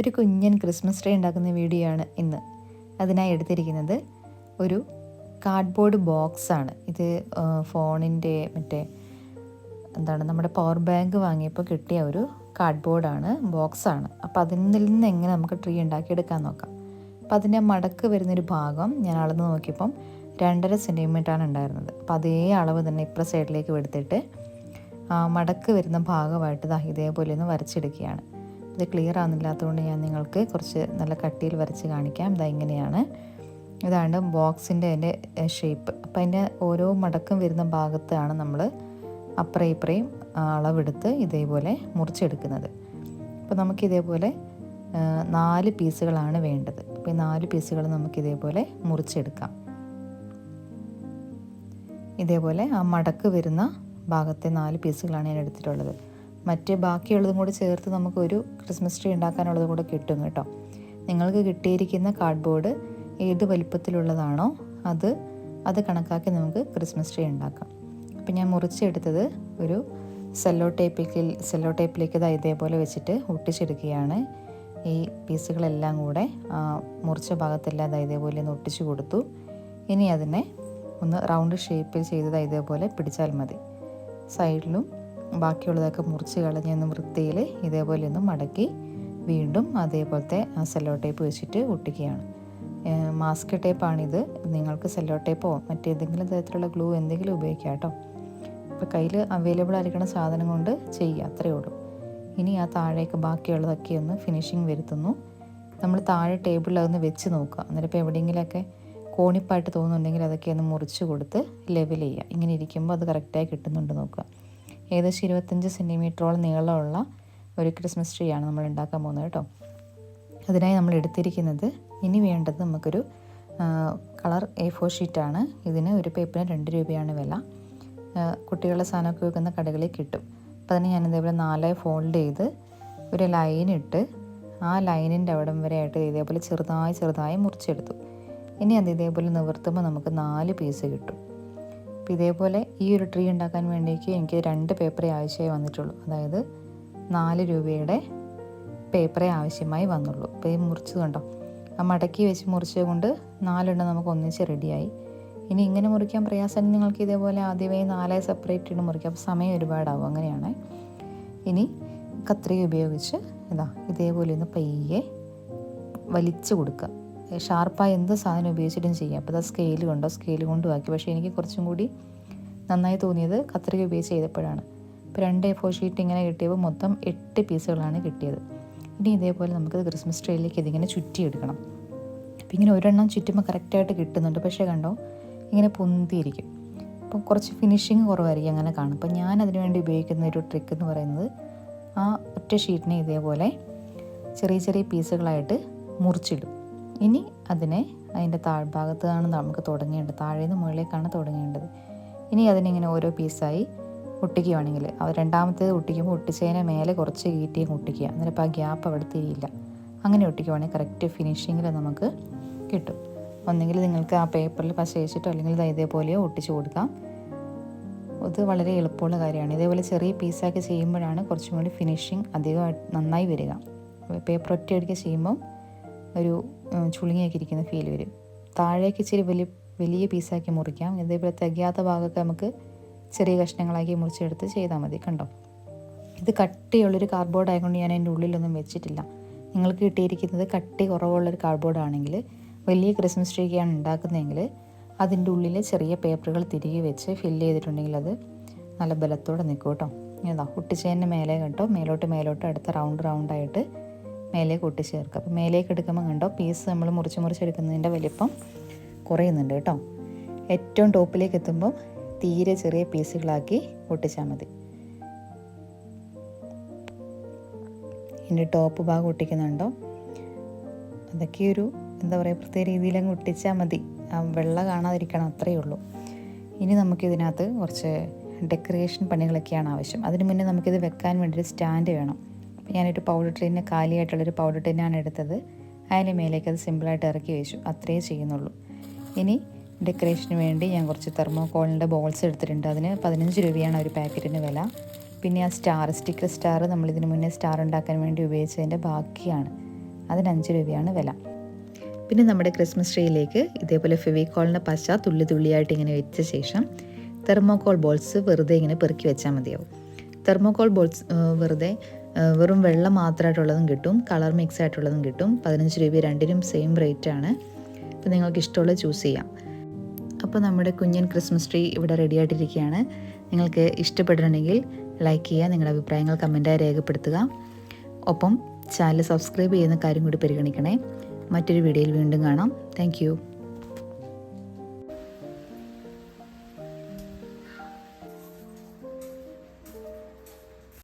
ഒരു കുഞ്ഞൻ Christmas tree ഉണ്ടാക്കുന്ന വീഡിയോ ആണ് ഇന്ന്. അതിനായി എടുത്തിരിക്കുന്നത് ഒരു കാർഡ്ബോർഡ് ബോക്സാണ് ഇത് ഫോണിന്റെ മറ്റേ എന്താണ് നമ്മുടെ പവർ ബാങ്ക് വാങ്ങിയപ്പോൾ കിട്ടിയ ഒരു കാർഡ്ബോർഡാണ് ബോക്സാണ് അപ്പോൾ അതിൽ നിന്ന് എങ്ങനെ നമുക്ക് ട്രീ ഉണ്ടാക്കിയെടുക്കാൻ നോക്കാം. അപ്പോൾ അതിന്റെ മടക്ക് വരുന്നൊരു ഭാഗം ഞാൻ അളന്ന് നോക്കിയപ്പം രണ്ടര സെന്റിമീറ്ററാണ് ഉണ്ടായിരുന്നത്. അപ്പോൾ അതേ അളവ് തന്നെ ഇപ്പുറ സൈഡിലേക്ക് എടുത്തിട്ട് മടക്ക് വരുന്ന ഭാഗമായിട്ട് ഇതേപോലെ ഒന്ന് വരച്ചെടുക്കുകയാണ്. ഇത് ക്ലിയർ ആകുന്നില്ലാത്തതുകൊണ്ട് ഞാൻ നിങ്ങൾക്ക് കുറച്ച് നല്ല കട്ടിയിൽ വരച്ച് കാണിക്കാം. ഇതാ ഇങ്ങനെയാണ്. ഇതാണ് ബോക്സിന്റെ അതിന്റെ ഷേപ്പ് അപ്പോൾ അതിന്റെ ഓരോ മടക്കം വരുന്ന ഭാഗത്താണ് നമ്മൾ അപ്പുറം ഇപ്പുറയും അളവെടുത്ത് ഇതേപോലെ മുറിച്ചെടുക്കുന്നത്. അപ്പോൾ നമുക്കിതേപോലെ നാല് പീസുകളാണ് വേണ്ടത്. അപ്പോൾ ഈ നാല് പീസുകൾ നമുക്കിതേപോലെ മുറിച്ചെടുക്കാം. ഇതേപോലെ ആ മടക്ക് വരുന്ന ഭാഗത്തെ നാല് പീസുകളാണ് ഞാൻ എടുത്തിട്ടുള്ളത്. മറ്റ് ബാക്കിയുള്ളതും കൂടി ചേർത്ത് നമുക്കൊരു ക്രിസ്മസ് ട്രീ ഉണ്ടാക്കാനുള്ളതും കൂടെ കിട്ടും കേട്ടോ. നിങ്ങൾക്ക് കിട്ടിയിരിക്കുന്ന കാർഡ്ബോർഡ് ഏത് വലിപ്പത്തിലുള്ളതാണോ അത് അത് കണക്കാക്കി നമുക്ക് ക്രിസ്മസ് ട്രീ ഉണ്ടാക്കാം. അപ്പം ഞാൻ മുറിച്ചെടുത്തത് ഒരു സെല്ലോ ടേപ്പിൽ സെല്ലോ ടേപ്പിലേക്ക് ഇത് ഇതേപോലെ വെച്ചിട്ട് ഒട്ടിച്ചെടുക്കുകയാണ്. ഈ പീസുകളെല്ലാം കൂടെ മുറിച്ച ഭാഗത്തെല്ലാം അത് ഇതേപോലെ ഒന്ന് ഒട്ടിച്ചു കൊടുത്തു. ഇനി അതിനെ ഒന്ന് റൗണ്ട് ഷേപ്പിൽ ചെയ്തത് ഇതേപോലെ പിടിച്ചാൽ മതി. സൈഡിലും ബാക്കിയുള്ളതൊക്കെ മുറിച്ച് കളഞ്ഞ് ഒന്ന് വൃത്തിയിൽ ഇതേപോലെ ഒന്ന് മടക്കി വീണ്ടും അതേപോലത്തെ സെല്ലോ ടേപ്പ് വെച്ചിട്ട് ഒട്ടിക്കുകയാണ്. മാസ്ക് ടേപ്പാണിത് നിങ്ങൾക്ക് സെല്ലോ ടേപ്പോ മറ്റേതെങ്കിലും തരത്തിലുള്ള ഗ്ലൂ എന്തെങ്കിലും ഉപയോഗിക്കാം കേട്ടോ. ഇപ്പോൾ കയ്യിൽ അവൈലബിൾ ആയിരിക്കുന്ന സാധനം കൊണ്ട് ചെയ്യുക അത്രയേ ഉള്ളൂ. ഇനി ആ താഴേക്ക് ബാക്കിയുള്ളതൊക്കെ ഒന്ന് ഫിനിഷിങ് വരുത്തുന്നു. നമ്മൾ താഴെ ടേബിളിൽ അതൊന്ന് വെച്ച് നോക്കുക. അന്നേരം ഇപ്പോൾ എവിടെയെങ്കിലുമൊക്കെ കോണിപ്പായിട്ട് തോന്നുന്നുണ്ടെങ്കിൽ അതൊക്കെ ഒന്ന് മുറിച്ച് കൊടുത്ത് ലെവൽ ചെയ്യുക. ഇങ്ങനെ ഇരിക്കുമ്പോൾ അത് കറക്റ്റായി കിട്ടുന്നുണ്ട് നോക്കുക. ഏകദേശം ഇരുപത്തഞ്ച് സെന്റിമീറ്ററോളം നീളമുള്ള ഒരു ക്രിസ്മസ് ട്രീ ആണ് നമ്മൾ ഉണ്ടാക്കാൻ പോകുന്നത് കേട്ടോ. അതിനായി നമ്മൾ എടുത്തിരിക്കുന്നത് ഇനി വേണ്ടത് നമുക്കൊരു കളർ എ ഫോർ ഷീറ്റാണ്. ഇതിന് ഒരു പേപ്പറിന് രണ്ട് രൂപയാണ് വില. കുട്ടികളുടെ സാധനമൊക്കെ വെക്കുന്ന കടകളിൽ കിട്ടും. അപ്പോൾ അതിന് ഞാൻ ഇതേപോലെ നാലായി ഫോൾഡ് ചെയ്ത് ഒരു ലൈൻ ഇട്ട് ആ ലൈനിന്റെ അവിടം വരെ ആയിട്ട് ഇതേപോലെ ചെറുതായി ചെറുതായി മുറിച്ചെടുത്തു. ഇനി അത് ഇതേപോലെ നിവർത്തുമ്പോൾ നമുക്ക് നാല് പീസ് കിട്ടും. അപ്പോൾ ഇതേപോലെ ഈ ഒരു ട്രീ ഉണ്ടാക്കാൻ വേണ്ടിയിട്ട് എനിക്ക് രണ്ട് പേപ്പറേ ആവശ്യമായി വന്നിട്ടുള്ളൂ. അതായത് നാല് രൂപയുടെ പേപ്പറേ ആവശ്യമായി വന്നുള്ളൂ. അപ്പോൾ ഈ മുറിച്ചത് കണ്ടോ? ആ മടക്കി വെച്ച് മുറിച്ചത് കൊണ്ട് നാലെണ്ണം നമുക്ക് ഒന്നിച്ച് റെഡിയായി ഇനി ഇങ്ങനെ മുറിക്കാൻ പ്രയാസം നിങ്ങൾക്ക് ഇതേപോലെ ആദ്യമേ നാലേ സെപ്പറേറ്റ് ഇട്ട് മുറിക്കാം. അപ്പോൾ സമയം ഒരുപാടാവും. അങ്ങനെയാണ്. ഇനി കത്രിക ഉപയോഗിച്ച് ഇതാ ഇതേപോലെ ഒന്ന് പയ്യെ വലിച്ചു കൊടുക്കുക. ഷാർപ്പായ എന്ത് സാധനം ഉപയോഗിച്ചിട്ടും ചെയ്യാം. അപ്പോൾ അത് സ്കെയിൽ കൊണ്ടോ സ്കെയിൽ കൊണ്ടോ ആക്കി. പക്ഷേ എനിക്ക് കുറച്ചും കൂടി നന്നായി തോന്നിയത് കത്രിക ഉപയോഗിച്ച് ചെയ്തപ്പോഴാണ്. ഇപ്പോൾ രണ്ട് എ ഫോർ ഷീറ്റ് ഇങ്ങനെ കിട്ടിയപ്പോൾ മൊത്തം എട്ട് പീസുകളാണ് കിട്ടിയത്. ഇനി ഇതേപോലെ നമുക്ക് ക്രിസ്മസ് ട്രീയിലേക്ക് ഇതിങ്ങനെ ചുറ്റിയെടുക്കണം. അപ്പോൾ ഇങ്ങനെ ഒരെണ്ണം ചുറ്റുമ്പോൾ കറക്റ്റായിട്ട് കിട്ടുന്നുണ്ട്. പക്ഷേ കണ്ടോ ഇങ്ങനെ പൊന്തിയിരിക്കും. അപ്പം കുറച്ച് ഫിനിഷിങ് കുറവായിരിക്കും അങ്ങനെ കാണും. അപ്പം ഞാൻ അതിനു വേണ്ടി ഉപയോഗിക്കുന്ന ഒരു ട്രിക്ക് എന്ന് പറയുന്നത് ആ ഒറ്റ ഷീറ്റിനെ ഇതേപോലെ ചെറിയ ചെറിയ പീസുകളായിട്ട് മുറിച്ചിടും. ഇനി അതിനെ അതിന്റെ താഴ്ഭാഗത്താണ് നമുക്ക് തുടങ്ങേണ്ടത്. താഴെ നിന്ന് മുകളിലേക്കാണ് തുടങ്ങേണ്ടത്. ഇനി അതിനിങ്ങനെ ഓരോ പീസായി ഒട്ടിക്കുകയാണെങ്കിൽ അത് രണ്ടാമത്തേത് ഒട്ടിക്കുമ്പോൾ ഒട്ടിച്ചതിനെ മേലെ കുറച്ച് കീറ്റിയും ഒട്ടിക്കുക. അന്നേരം ഇപ്പോൾ ആ ഗ്യാപ്പ് അവിടെ തിരിയില്ല. അങ്ങനെ ഒട്ടിക്കുവാണെങ്കിൽ കറക്റ്റ് ഫിനിഷിങ്ങിൽ നമുക്ക് കിട്ടും. ഒന്നെങ്കിൽ നിങ്ങൾക്ക് ആ പേപ്പറിൽ പശ വെച്ചിട്ടോ അല്ലെങ്കിൽ ഇതേപോലെയോ ഒട്ടിച്ചു കൊടുക്കാം. അത് വളരെ എളുപ്പമുള്ള കാര്യമാണ്. ഇതേപോലെ ചെറിയ പീസാക്കി ചെയ്യുമ്പോഴാണ് കുറച്ചും കൂടി ഫിനിഷിങ് അധികം നന്നായി വരിക. പേപ്പർ ഒറ്റയടിക്ക് ചെയ്യുമ്പം ഒരു ചുളുങ്ങിയൊക്കെ ഇരിക്കുന്ന ഫീൽ വരും. താഴേക്ക് ഇച്ചിരി വലിയ വലിയ പീസാക്കി മുറിക്കാം. ഇതേപോലെ തികയാത്ത ഭാഗമൊക്കെ നമുക്ക് ചെറിയ കഷ്ണങ്ങളാക്കി മുറിച്ചെടുത്ത് ചെയ്താൽ മതി കണ്ടോ? ഇത് കട്ടിയുള്ളൊരു കാർഡ്ബോർഡ് ആയതുകൊണ്ട് ഞാൻ അതിന്റെ ഉള്ളിലൊന്നും വെച്ചിട്ടില്ല. നിങ്ങൾക്ക് കിട്ടിയിരിക്കുന്നത് കട്ടി കുറവുള്ളൊരു കാർഡ്ബോർഡ് ആണെങ്കിൽ വലിയ ക്രിസ്മസ് ട്രീക്കാണ് ഉണ്ടാക്കുന്നതെങ്കിൽ അതിന്റെ ഉള്ളിൽ ചെറിയ പേപ്പറുകൾ തിരികെ വെച്ച് ഫില്ല് ചെയ്തിട്ടുണ്ടെങ്കിൽ അത് നല്ല ബലത്തോടെ നിൽക്കും കേട്ടോ. ഇതാ കുട്ടിച്ചേന്റെ മേലെ കേട്ടോ മേലോട്ട് മേലോട്ട് അടുത്ത റൗണ്ട് റൗണ്ടായിട്ട് മേലേക്ക് ചേർക്കുക അപ്പോൾ മേലേക്ക് എടുക്കുമ്പോൾ കണ്ടോ പീസ് നമ്മൾ മുറിച്ച് മുറിച്ചെടുക്കുന്നതിന്റെ വലിപ്പം കുറയുന്നുണ്ട് കേട്ടോ. ഏറ്റവും ടോപ്പിലേക്ക് എത്തുമ്പോൾ തീരെ ചെറിയ പീസുകളാക്കി ഒട്ടിച്ചാൽ മതി. ഇതിന്റെ ടോപ്പ് ഭാഗം ഒട്ടിക്കുന്നുണ്ടോ? അതൊക്കെ ഒരു എന്താ പറയുക പ്രത്യേക രീതിയിൽ അങ്ങ് ഒട്ടിച്ചാൽ മതി. ആ വെള്ള കാണാതിരിക്കണം അത്രയേ ഉള്ളൂ. ഇനി നമുക്കിതിനകത്ത് കുറച്ച് ഡെക്കറേഷൻ പണികളൊക്കെയാണ് ആവശ്യം. അതിന് മുന്നേ നമുക്കിത് വെക്കാൻ വേണ്ടി ഒരു സ്റ്റാൻഡ് വേണം. അപ്പോൾ ഞാനൊരു പൗഡർ ടിന്ന് കാലിയായിട്ടുള്ളൊരു പൗഡർ ടിന്നാണ് എടുത്തത്. അതിന് മേലേക്ക് അത് സിമ്പിളായിട്ട് ഇറക്കി വെച്ചു. അത്രയേ ചെയ്യുന്നുള്ളൂ. ഇനി ഡെക്കറേഷന് വേണ്ടി ഞാൻ കുറച്ച് തെർമോകോളിന്റെ ബോൾസ് എടുത്തിട്ടുണ്ട്. അതിന് പതിനഞ്ച് രൂപയാണ് ഒരു പാക്കറ്റിന് വില. പിന്നെ ആ സ്റ്റാർ സ്റ്റിക്കർ സ്റ്റാർ നമ്മൾ ഇതിന് മുന്നേ സ്റ്റാർ ഉണ്ടാക്കാൻ വേണ്ടി ഉപയോഗിച്ചതിന്റെ ബാക്കിയാണ്. അതിന് അഞ്ച് രൂപയാണ് വില. പിന്നെ നമ്മുടെ ക്രിസ്മസ് ട്രീയിലേക്ക് ഇതേപോലെ ഫെവിക്കോളിന്റെ പശ തുള്ളി തുള്ളിയായിട്ട് ഇങ്ങനെ വെച്ച ശേഷം തെർമോകോൾ ബോൾസ് വെറുതെ ഇങ്ങനെ പെറുക്കി വെച്ചാൽ മതിയാവും. തെർമോകോൾ ബോൾസ് വെറുതെ വെറും വെള്ളം മാത്രമായിട്ടുള്ളതും കിട്ടും. കളർ മിക്സ് ആയിട്ടുള്ളതും കിട്ടും. പതിനഞ്ച് രൂപ രണ്ടിനും സെയിം റേറ്റ് ആണ്. അപ്പോൾ നിങ്ങൾക്ക് ഇഷ്ടമുള്ള ചൂസ് ചെയ്യാം. അപ്പോൾ നമ്മുടെ കുഞ്ഞൻ ക്രിസ്മസ് ട്രീ ഇവിടെ റെഡി ആയിട്ടിരിക്കുകയാണ്. നിങ്ങൾക്ക് ഇഷ്ടപ്പെട്ടിട്ടുണ്ടെങ്കിൽ ലൈക്ക് ചെയ്യുക നിങ്ങളുടെ അഭിപ്രായങ്ങൾ കമന്റായി രേഖപ്പെടുത്തുക. ഒപ്പം ചാനൽ സബ്സ്ക്രൈബ് ചെയ്യുന്ന കാര്യം കൂടി പരിഗണിക്കണേ. മറ്റൊരു വീഡിയോയിൽ വീണ്ടും കാണാം. താങ്ക്